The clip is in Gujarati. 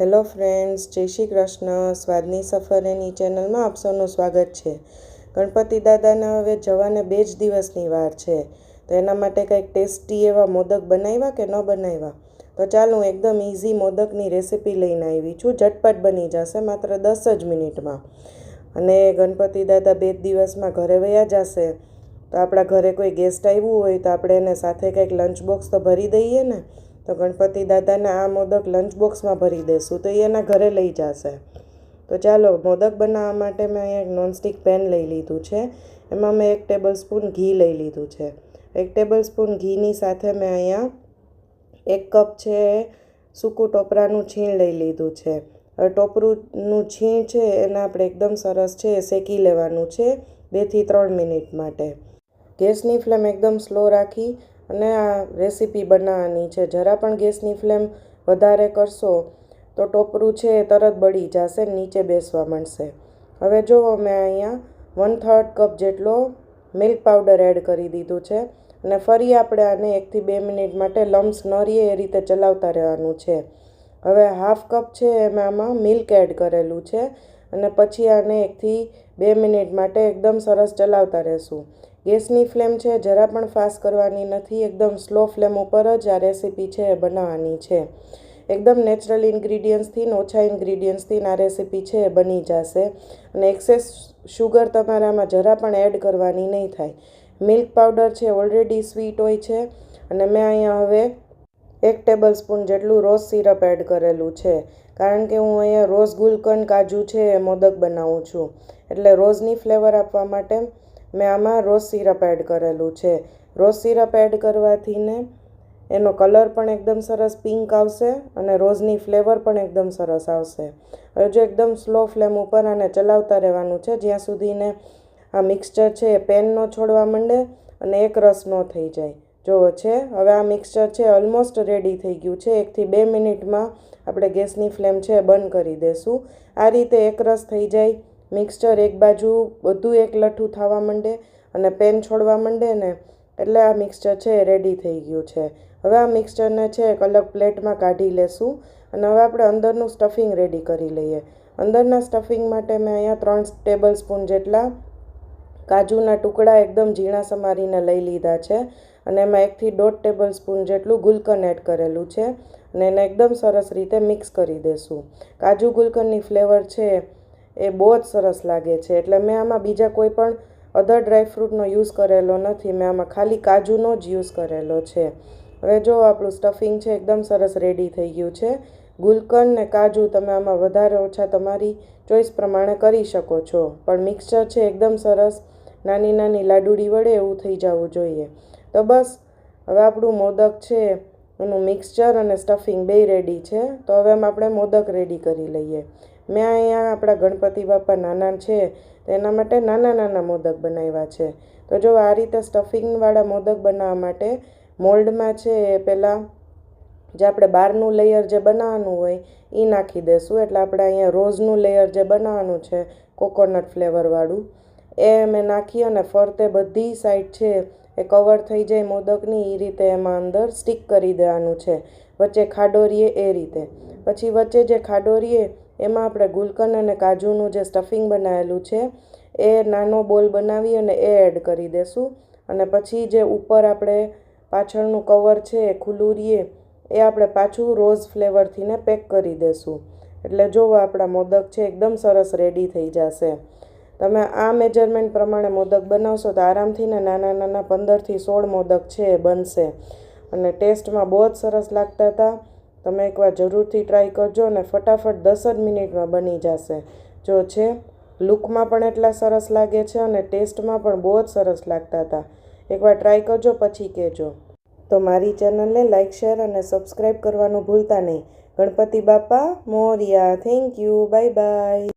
હેલો ફ્રેન્ડ્સ, જય શ્રી કૃષ્ણ. સ્વાદની સફર એની ચેનલમાં આપ સૌનું સ્વાગત છે. ગણપતિ દાદાના હવે જવાને બે જ દિવસની વાર છે. તો એના માટે કંઈક ટેસ્ટી એવા મોદક બનાવ્યા કે ન બનાવ્યા? તો ચાલો હું એકદમ ઇઝી મોદકની રેસીપી લઈને આવી છું. ઝટપટ બની જશે માત્ર દસ જ મિનિટમાં. અને ગણપતિ દાદા બે દિવસમાં ઘરે વયા જશે. તો આપણા ઘરે કોઈ ગેસ્ટ આવ્યું હોય તો આપણે એને સાથે કંઈક લંચ બોક્સ તો ભરી દઈએ ને? તો ગણપતિ દાદાને આ મોદક લંચ બોક્સમાં ભરી દઈશું તો એ એના ઘરે લઈ જશે. તો ચાલો, મોદક બનાવવા માટે મેં અહીંયા એક નોનસ્ટિક પેન લઈ લીધું છે. એમાં મેં એક ટેબલ સ્પૂન ઘી લઈ લીધું છે. એક ટેબલ સ્પૂન ઘીની સાથે મેં અહીંયા એક કપ છે સૂકું ટોપરાનું છીણ લઈ લીધું છે. હવે ટોપરુંનું છીણ છે, એને આપણે એકદમ સરસ છે શેકી લેવાનું છે બેથી ત્રણ મિનિટ માટે. ગેસની ફ્લેમ એકદમ સ્લો રાખી અને આ રેસીપી બનાવવાની છે. જરા પણ ગેસની ફ્લેમ વધારે કરશો તો ટોપરું છે એ તરત બળી જશે નીચે બેસવા માંડશે. હવે જુઓ મેં અહીંયા વન થર્ડ કપ જેટલો મિલ્ક પાવડર એડ કરી દીધું છે અને ફરી આપણે આને એકથી બે મિનિટ માટે લમ્સ ન રહીએ એ રીતે ચલાવતા રહેવાનું છે. હવે હાફ કપ છે એમાં આમાં મિલ્ક એડ કરેલું છે અને પછી આને એકથી બે મિનિટ માટે એકદમ સરસ ચલાવતા રહેશું. ગેસની ફ્લેમ છે, જરા પણ ફાસ્ટ કરવાની નથી, એકદમ સ્લો ફ્લેમ ઉપર જ આ રેસીપી છે, બનાવવાની છે. એકદમ નેચરલ ઇન્ગ્રીડિયન્ટ્સથી ઓછા ઇન્ગ્રીડિયન્ટ્સથી આ રેસીપી છે, બની જશે. અને એક્સેસ શુગર તમારામાં જરા પણ એડ કરવાની નહીં થાય. મિલ્ક પાવડર છે, ઓલરેડી સ્વીટ હોય છે. અને મેં અહીંયા હવે એક ટેબલ સ્પૂન જેટલું રોઝ સિરપ એડ કરેલું છે. કારણ કે હું અહીંયા રોઝ ગુલકંદ કાજુ છે, એ મોદક બનાવું છું. એટલે રોઝની ફ્લેવર આપવા માટે મેં આમાં રોઝ સિરપ એડ કરેલું છે. રોઝ સિરપ એડ કરવાથી ને એનો કલર પણ એકદમ સરસ પિંક આવશે અને રોઝની ફ્લેવર પણ એકદમ સરસ આવશે. હજુ એકદમ સ્લો ફ્લેમ ઉપર આને ચલાવતા રહેવાનું છે. જ્યાં સુધીને આ મિક્સચર છે એ પેન ન છોડવા માંડે અને એક રસ ન થઈ જાય. જુઓ છે, હવે આ મિક્સચર છે ઓલમોસ્ટ રેડી થઈ ગયું છે. એકથી બે મિનિટમાં આપણે ગેસની ફ્લેમ છે બંધ કરી દઈશું આ રીતે એક રસ થઈ જાય મિક્સચર એક બાજુ બધું એક લઠ્ઠું થવા માંડે અને પેન છોડવા માંડે ને એટલે આ મિક્સચર છે એ રેડી થઈ ગયું છે. હવે આ મિક્સચરને છે એક અલગ પ્લેટમાં કાઢી લેશું અને હવે આપણે અંદરનું સ્ટફિંગ રેડી કરી લઈએ. અંદરના સ્ટફિંગ માટે મેં અહીંયા ત્રણ ટેબલ સ્પૂન જેટલા કાજુના ટુકડા એકદમ ઝીણા સમારીને લઈ લીધા છે અને એમાં એકથી દોઢ ટેબલ સ્પૂન જેટલું ગુલકન એડ કરેલું છે અને એને એકદમ સરસ રીતે મિક્સ કરી દેશું. કાજુ ગુલકનની ફ્લેવર છે એ બહુ જ સરસ લાગે છે. એટલે મેં આમાં બીજા કોઈ પણ અધર ડ્રાયફ્રૂટનો યુઝ કરેલો નથી. મેં આમાં ખાલી કાજુનો જ યુઝ કરેલો છે. હવે જો આપણું સ્ટફિંગ છે એકદમ સરસ રેડી થઈ ગયું છે. ગુલકંદ ને કાજુ તમે આમાં વધારે ઓછા તમારી ચોઈસ પ્રમાણે કરી શકો છો. પણ મિક્સચર છે એકદમ સરસ. નાની નાની લાડુડી વડે એવું થઈ જવું જોઈએ. તો બસ, હવે આપણું મોદક છે એનું મિક્સચર અને સ્ટફિંગ બે રેડી છે, તો હવે આપણે મોદક રેડી કરી લઈએ. મેં અહીંયા આપણા ગણપતિ બાપા નાના છે, તો એના માટે નાના નાના મોદક બનાવ્યા છે. તો જો આ રીતે સ્ટફિંગવાળા મોદક બનાવવા માટે મોલ્ડમાં છે એ પહેલાં જે આપણે બહારનું લેયર જે બનાવવાનું હોય એ નાખી દઈશું એટલે આપણે અહીંયા રોઝનું લેયર જે બનાવવાનું છે કોકોનટ ફ્લેવરવાળું એ મેં નાખી અને ફરતે બધી સાઈડ છે એ કવર થઈ જાય મોદકની એ રીતે એમાં અંદર સ્ટીક કરી દેવાનું છે. વચ્ચે ખાડો રહીએ એ રીતે. પછી વચ્ચે જે ખાડો રહીએ એમાં આપણે ગુલકંદ અને કાજુનું જે સ્ટફિંગ બનાવેલું છે, એ નાનો બોલ બનાવી અને એ એડ કરી દેશું. અને પછી જે ઉપર આપણે પાછળનું કવર છે, એ ખુલ્લું એ આપણે પાછું રોઝ ફ્લેવરથીને પેક કરી દેશું. એટલે જોવો આપણા મોદક છે, એકદમ સરસ રેડી થઈ જશે. તમે આ મેજરમેન્ટ પ્રમાણે મોદક બનાવશો તો આરામથી ને નાના નાના પંદરથી સોળ મોદક છે એ બનશે. અને ટેસ્ટમાં બહુ જ સરસ લાગતા હતા. તમે એકવાર જરૂરથી ટ્રાય કરજો અને ફટાફટ દસ જ મિનિટમાં બની જશે. જો છે, લુકમાં પણ એટલા સરસ લાગે છે અને ટેસ્ટમાં પણ બહુ જ સરસ લાગતા હતા. એકવાર ટ્રાય કરજો, પછી કહેજો. તો મારી ચેનલને લાઇક શેર અને સબસ્ક્રાઈબ કરવાનું ભૂલતા નહીં. Ganpati Bappa Morya. Thank you. Bye bye.